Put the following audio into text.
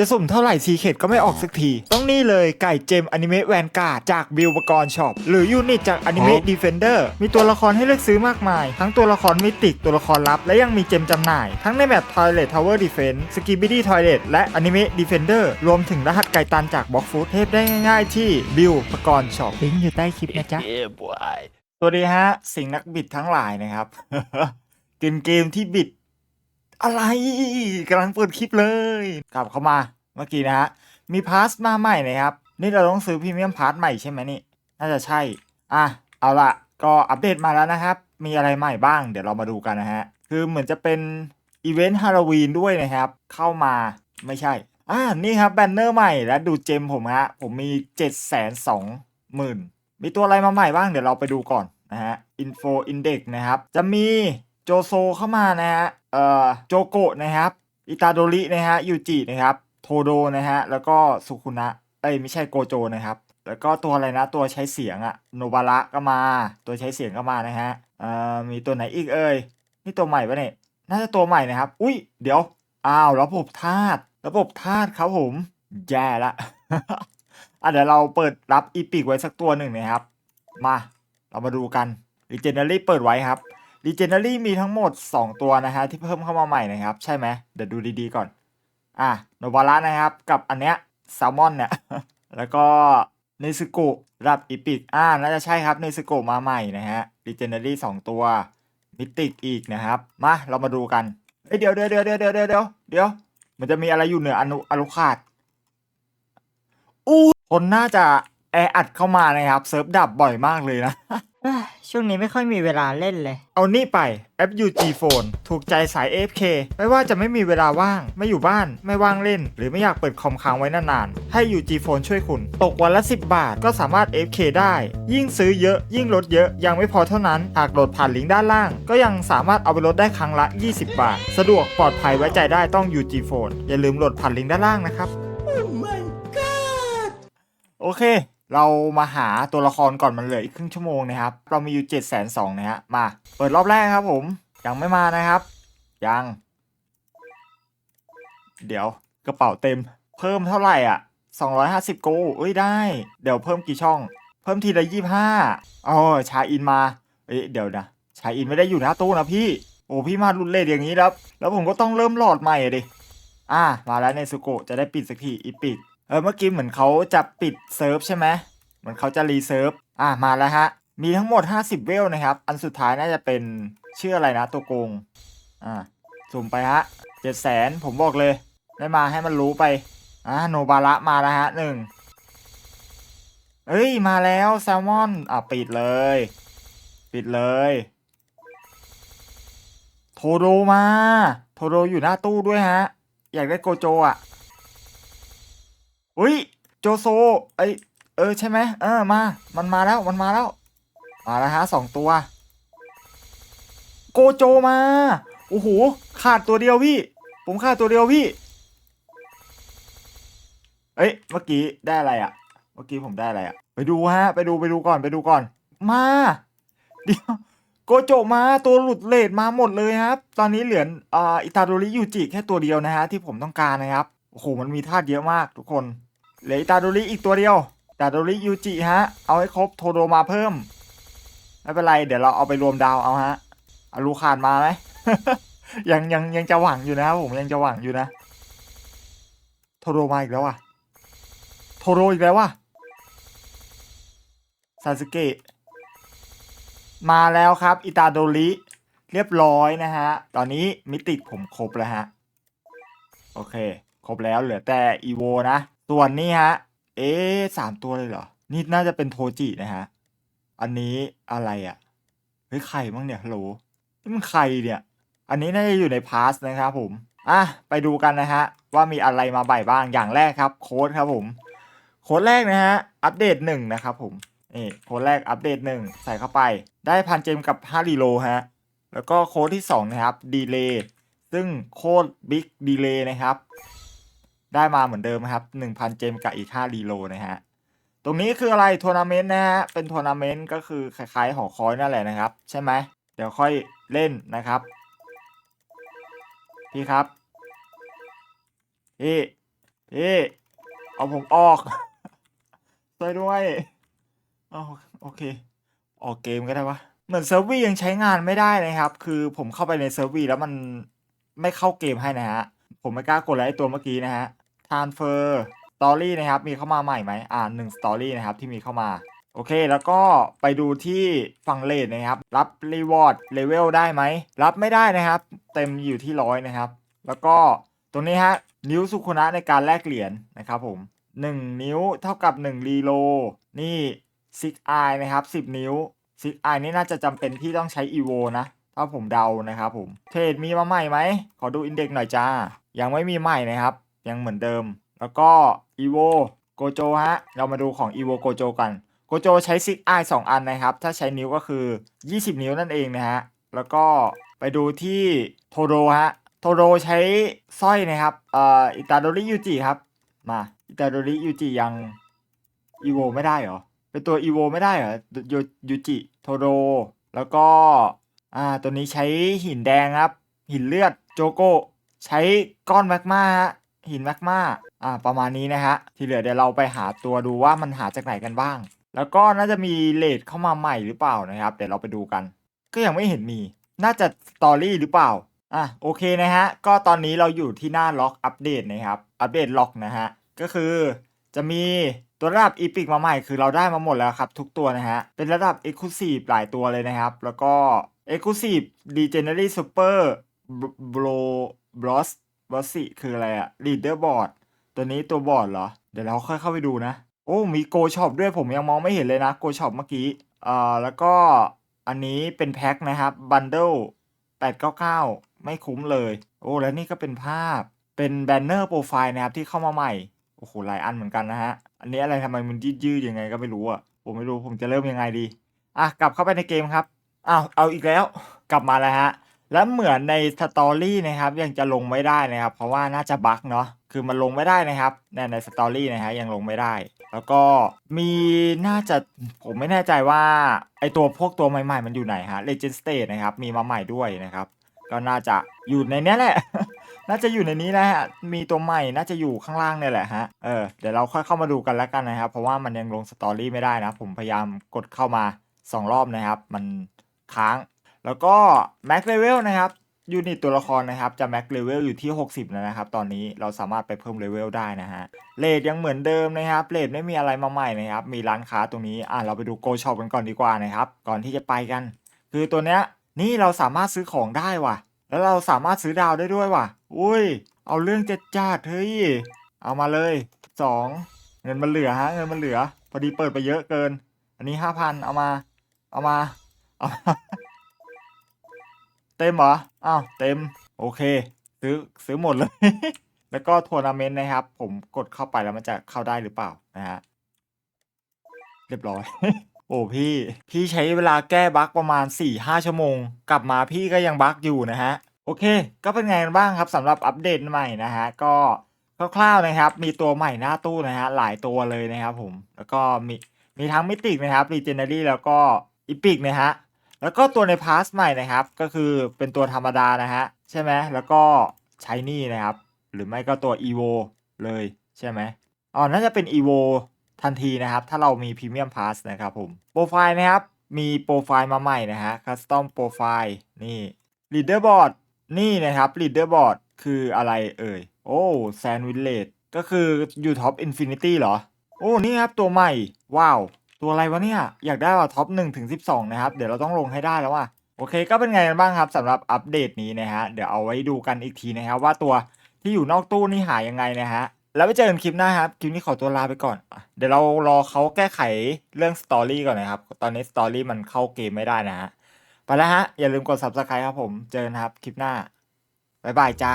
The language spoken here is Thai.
จะสุ่มเท่าไหร่ซีเคดก็ไม่ออกสักที ต้องนี่เลยไก่เจมอนิเมะแวนการ์ดจากบิลปกรณ์ช็อปหรือยูนิตจากอนิเมะดีเฟนเดอร์มีตัวละครให้เลือกซื้อมากมาย ทั้งตัวละครมิติกตัวละครลับ และยังมีเจมจำหน่าย ทั้งในแบบ Toilet Tower Defense s k i b i d y Toilet และอนิเมะ Defender รวมถึงรหัสไก่ตันจากบล็อกฟูดเทพได้ง่ายๆ ที่บิลปกรณ์ช็อปลิงก์อยู่ใต้คลิปนะจ๊ะ Yeah, boy. สวัสดีฮะ สิ่งนักบิดทั้งหลายนะครับ เกมเกมที่บิด อะไรกำลังเปิดคลิปเลย กลับเข้ามาเมื่อกี้นะฮะ มีพาสมาใหม่นะครับ นี่เราต้องซื้อพรีเมียมพาสใหม่ใช่ไหมนี่ น่าจะใช่ อะ เอาละก็อัปเดตมาแล้วนะครับ มีอะไรใหม่บ้าง เดี๋ยวเรามาดูกันนะฮะ คือเหมือนจะเป็นอีเวนต์ฮาโลวีนด้วยนะครับ เข้ามาไม่ใช่ อ่า นี่ครับแบนเนอร์ใหม่และดูเจมผมฮะ ผมมี 7 2 0 0 0 0 มีตัวอะไรมาใหม่บ้าง เดี๋ยวเราไปดูก่อนนะฮะ Info Index นะครับ จะมี โจโซเข้ามานะฮะเอ่อโจโกะนะครับ อิตาโดรินะฮะยูจินะครับ โทโดนะฮะ แล้วก็สุคุนะ เอ้ยไม่ใช่โกโจนะครับ แล้วก็ตัวอะไรนะ ตัวใช้เสียงอะโนบาระก็มา ตัวใช้เสียงก็มานะฮะ เอ่อมีตัวไหนอีกเอ่ย นี่ตัวใหม่ปะเนี่ย น่าจะตัวใหม่นะครับ อุ้ย เดี๋ยว อ้าว ระบบธาตุ ระบบธาตุครับผม แย่ละ อะเดี๋ยวเราเปิดรับอีพิกไว้สักตัวหนึ่งนะครับ มา เรามาดูกัน Legendary เปิดไว้ครับ Legendary มีทั้งหมด 2 ตัวนะฮะที่เพิ่มเข้ามาใหม่นะครับ ใช่ไหมเดี๋ยวดูดีๆก่อน อะโนบาระนะครับ กับอันเนี้ยแซลมอนเนี่ย แล้วก็เนซึโกะรับอีพิกอ่าน่าจะใช่ครับเนซึโกะมาใหม่นะฮะ Legendary 2ตัวมิติกอีกนะครับ มาเรามาดูกันเอ้ยเดี๋ยวเดี๋ยวเดี๋ยวเดี๋ยวเดี๋ยวเดี๋ยวเดี๋ยว มันจะมีอะไรอยู่เหนืออนุอนุขาดอู้คนน่าจะแออัดเข้ามานะครับเซิร์ฟดับบ่อยมากเลยนะ ช่วงนี้ไม่ค่อยมีเวลาเล่นเลย เอานี่ไปแอป UG Phone ถูกใจสาย AFK ไม่ว่าจะไม่มีเวลาว่าง ไม่อยู่บ้าน ไม่ว่างเล่น หรือไม่อยากเปิดคอมค้างไว้นานๆ ให้ UG Phone ช่วยคุณ ตกวันละ 10 บาทก็สามารถ AFK ได้ ยิ่งซื้อเยอะ ยิ่งลดเยอะ ยังไม่พอเท่านั้น หากโหลดผ่านลิงก์ด้านล่าง ก็ยังสามารถเอาไปลดได้ครั้งละ 20 บาท สะดวกปลอดภัยไว้ใจได้ต้อง UG Phone อย่าลืมโหลดผ่านลิงก์ด้านล่างนะครับโอเค เรามาหาตัวละครก่อนมันเหลืออีกครึ่งชั่วโมงนะครับ เรามีอยู่เจ็ดแสนสองนะฮะ มา เปิดรอบแรกครับผม ยังไม่มานะครับ ยัง เดี๋ยวกระเป๋าเต็ม เพิ่มเท่าไหร่อะสองร้อยห้าสิบโกเอ้ยได้ เดี๋ยวเพิ่มกี่ช่อง เพิ่มทีละยี่ห้าอ๋อชาอินมา เอ้ยเดี๋ยวนะ ชาอินไม่ได้อยู่หน้าตู้นะพี่ โอ้พี่มารุนเลทอย่างนี้แล้วแล้วผมก็ต้องเริ่มหลอดใหม่อะดิอ่า มาแล้วในสุโกจะได้ปิดสักทีอีปิด เออเมื่อกี้เหมือนเขาจะปิดเซิร์ฟใช่ไหมเหมือนเขาจะรีเซิร์ฟอะมาแล้วฮะ มีทั้งหมด 50 เวลนะครับ อันสุดท้ายน่าจะเป็นชื่ออะไรนะตัวโกง อ่าสุ่มไปฮะเจ็ดแสนผมบอกเลย ได้มาให้มันรู้ไป อ่าโนบาระมาแล้วฮะหนึ่งเอ้ยมาแล้วแซลมอน อะปิดเลย ปิดเลยโทโดมา โทโดอยู่หน้าตู้ด้วยฮะ อยากได้โกโจอะ อุ้ยโจโซไอเออใช่ไหมเออมา มันมาแล้วมันมาแล้วมาแล้วฮะสองตัว โกโจมาโอ้โหขาดตัวเดียวพี่ ผมขาดตัวเดียวพี่ เอ้ยเมื่อกี้ได้อะไรอะเมื่อกี้ผมได้อะไรอะไปดูฮะ ไปดูไปดูก่อนไปดูก่อน มาเดี๋ยวโกโจมาตัวหลุดเลทมาหมดเลยครับ ตอนนี้เหลืออ่าอิตาโดริยูจิแค่ตัวเดียวนะฮะที่ผมต้องการนะครับโอ้โหมันมีธาตุเยอะมากทุกคน เหลืออิตาโดริอีกตัวเดียวอิตาโดริยูจิฮะ เอาให้ครบโทโดมาเพิ่ม ไม่เป็นไร เดี๋ยวเราเอาไปรวมดาวเอาฮะเอาลูคานมาไหมยังยังยังจะหวังอยู่นะครับผมยังจะหวังอยู่นะ โทโดมาอีกแล้วว่ะ โทโดอีกแล้วว่ะซาสึเกะมาแล้วครับ อิตาโดริเรียบร้อยนะฮะ ตอนนี้มิติผมครบแล้วฮะ โอเค ครบแล้วเหลือแต่อีโวนะ ส่วนนี้ฮะ เอ๊สามตัวเลยเหรอ นี่น่าจะเป็นโทจินะฮะ อันนี้อะไรอะ่ะ เฮ้ยใครบ้างเนี่ยฮัลโหลนี่มันใครเนี่ย อันนี้น่าจะอยู่ในพาสนะครับผม อะ ไปดูกันนะฮะ ว่ามีอะไรมาใหม่บ้าง อย่างแรกครับ โค้ดครับผม โค้ดแรกนะฮะ อัปเดตหนึ่งนะครับผม นี่โค้ดแรกอัปเดตหนึ่งใส่เข้าไป ได้พันเจมกับ5รีโลฮะ แล้วก็โค้ดที่2นะครับ ดีเลย์ ซึ่งโค้ดบิ๊กดีเลย์นะครับ ได้มาเหมือนเดิมครับ 1,000 เจมกับอีก5รีโลนะฮะ ตรงนี้คืออะไรทัวร์นาเมนต์นะฮะ เป็นทัวร์นาเมนต์ก็คือคล้ายๆหอคอยนั่นแหละนะครับ ใช่ไหม เดี๋ยวค่อยเล่นนะครับ พี่ครับ พี่ พี่ เอาผมออกช่วยด้วยเอโอเค ออกเกมก็ได้วะ เหมือนเซิร์ฟวียังใช้งานไม่ได้นะครับ คือผมเข้าไปในเซิร์ฟวีแล้วมันไม่เข้าเกมให้นะฮะ ผมไม่กล้ากดแล้วไอ้ตัวเมื่อกี้นะฮะ transfer story นะครับ มีเข้ามาใหม่ไหมอ่าหนึ่ง story นะครับ ที่มีเข้ามา โอเค แล้วก็ไปดูที่ฝั่งเลทนะครับ รับ reward level ได้ไหม รับไม่ได้นะครับ เต็มอยู่ที่ร้อยนะครับ แล้วก็ตรงนี้ฮะ นิ้วสุขุนะในการแลกเหรียญนะครับผม 1 นิ้วเท่ากับ1รีโลนี่6 eye นะครับ 10 นิ้ว6 eye นี่น่าจะจำเป็นที่ต้องใช้ evo นะ ถ้าผมเดานะครับผม เทรดมีมาใหม่ไหม ขอดูอินเด็กหน่อยจ้า ยังไม่มีใหม่นะครับ ยังเหมือนเดิม แล้วก็ evo gojo ฮะ เรามาดูของ evo gojo กันโกโจใช้ซิกไอสองอันนะครับ ถ้าใช้นิ้วก็คือ 20 นิ้วนั่นเองนะฮะ แล้วก็ไปดูที่โทโรฮะ โทโรใช้สร้อยนะครับเอ่ออิตาโดริยูจิครับ มาอิตาโดริยูจิยังอีโวไม่ได้เหรอ เป็นตัวอีโวไม่ได้เหรอยูยูจิโทโร แล้วก็อ่าตัวนี้ใช้หินแดงครับ หินเลือดโจโก้ใช้ก้อนแมกมาฮะ หินแมกมาอ่าประมาณนี้นะฮะที่เหลือเดี๋ยวเราไปหาตัวดูว่ามันหาจากไหนกันบ้าง แล้วก็น่าจะมีเลดเข้ามาใหม่หรือเปล่านะครับเดี๋ยวเราไปดูกัน ก็ยังไม่เห็นมี น่าจะสตอรี่หรือเปล่าอะโอเคนะฮะก็ตอนนี้เราอยู่ที่หน้าล็อกอัปเดตนะครับอัปเดตล็อกนะฮะก็คือจะมีตัวระดับอีพิกมาใหม่คือเราได้มาหมดแล้วครับทุกตัวนะฮะ เป็นระดับ e x c l u s i v e หลายตัวเลยนะครับ แล้วก็ e x c l u s i v e Legendary Super Bro Bros b o s s คืออะไรอะ Leaderboard ตัวนี้ตัวบอร์ดเหรอ เดี๋ยวเราค่อยเข้าไปดูนะ โอ้ มีโกช็อปด้วยผมยังมองไม่เห็นเลยนะโกช็อปเมื่อกี้อ่าแล้วก็อันนี้เป็นแพ็คนะครับบันเดิล899 ไม่คุ้มเลย โอ้แล้วนี่ก็เป็นภาพเป็นแบนเนอร์โปรไฟล์นะครับที่เข้ามาใหม่ โอ้โหหลายอันเหมือนกันนะฮะ อันนี้อะไรทำไมมันยืดยืดๆยังไงก็ไม่รู้อะผมไม่รู้ผมจะเริ่มยังไงดี อะกลับเข้าไปในเกมครับอ้าวเอาอีกแล้ว กลับมาแล้วฮะ แล้วเหมือนในสตอรี่นะครับยังจะลงไม่ได้นะครับ เพราะว่าน่าจะบั๊กเนาะคือมันลงไม่ได้นะครับ ในในสตอรี่นะฮะยังลงไม่ได้ แล้วก็มีน่าจะผมไม่แน่ใจว่าไอตัวพวกตัวใหม่ๆ มันอยู่ไหนฮะ Legend State นะครับ มีมาใหม่ด้วยนะครับ ก็น่าจะอยู่ในเนี้ยแหละ น่าจะอยู่ในนี้นะฮะมีตัวใหม่น่าจะอยู่ข้างล่างเนี่ยแหละฮะเออเดี๋ยวเราค่อยเข้ามาดูกันแล้วกันนะครับ เพราะว่ามันยังลงสตอรี่ไม่ได้นะ ผมพยายามกดเข้ามา 2 รอบนะครับ มันค้าง แล้วก็ Max Level นะครับยูนิตตัวละครนะครับจะ Max Level อยู่ที่ 60 แล้วนะครับ ตอนนี้เราสามารถไปเพิ่มเลเวลได้นะฮะเลทยังเหมือนเดิมนะครับเลทไม่มีอะไรมาใหม่นะครับ มีร้านค้าตรงนี้อะเราไปดูโกช็อปกันก่อนดีกว่านะครับ ก่อนที่จะไปกัน คือตัวเนี้ยนี่เราสามารถซื้อของได้ว่ะ แล้วเราสามารถซื้อดาวได้ด้วยว่ะ อุ้ย เอาเรื่องจะจัดเฮ้ยเอามาเลยสองเงินมันเหลือฮะเงินมันเหลือ พอดีเปิดไปเยอะเกิน อันนี้ห้าพันเอามา เอามาเอามา เต็มเหรอ อ้าว เต็ม โอเค ซื้อ ซื้อหมดเลย แล้วก็ทัวร์นาเมนต์นะครับ ผมกดเข้าไปแล้วมันจะเข้าได้หรือเปล่านะฮะ เรียบร้อย โอ้พี่ พี่ใช้เวลาแก้บั๊กประมาณ 4-5 ชั่วโมง กลับมาพี่ก็ยังบั๊กอยู่นะฮะ โอเค ก็เป็นไงกันบ้างครับสำหรับอัปเดตใหม่นะฮะ ก็คร่าวๆนะครับ มีตัวใหม่หน้าตู้นะฮะ หลายตัวเลยนะครับผม แล้วก็มี มีทั้งมิติกนะครับ r e g e n a r y แล้วก็อีพิกนะฮะ แล้วก็ตัวในพาสใหม่นะครับ ก็คือเป็นตัวธรรมดานะฮะ ใช่ไหมแล้วก็ใช้นี่นะครับ หรือไม่ก็ตัว evo เลยใช่ไหมอ๋อน่าจะเป็น evo ทันทีนะครับ ถ้าเรามีพรีเมียมพาสนะครับผมโปรไฟล์นะครับ มีโปรไฟล์มาใหม่นะฮะ custom profile นี่ leaderboard นี่นะครับ leaderboard คืออะไรเอ่ย โอ้ sandwich ก็คืออยู่ท็อป infinity เหรอ โอ้ นี่ครับตัวใหม่ ว้าว ตัวอะไรวะเนี่ย อยากได้ว่าท็อป1ถึง12นะครับ เดี๋ยวเราต้องลงให้ได้แล้วว่ะโอเค ก็เป็นไงกันบ้างครับสำหรับอัปเดตนี้นะฮะเดี๋ยวเอาไว้ดูกันอีกทีนะครับว่าตัวที่อยู่นอกตู้นี่หายยังไงนะฮะแล้วไปเจอกันคลิปหน้าครับคลิปนี้ขอตัวลาไปก่อน เดี๋ยวเรารอเขาแก้ไขเรื่องสตอรี่ก่อนนะครับ ตอนนี้สตอรี่มันเข้าเกมไม่ได้นะฮะไปแล้วฮะอย่าลืมกด subscribe ครับผมเจอกันครับคลิปหน้าบ๊ายบายจ้า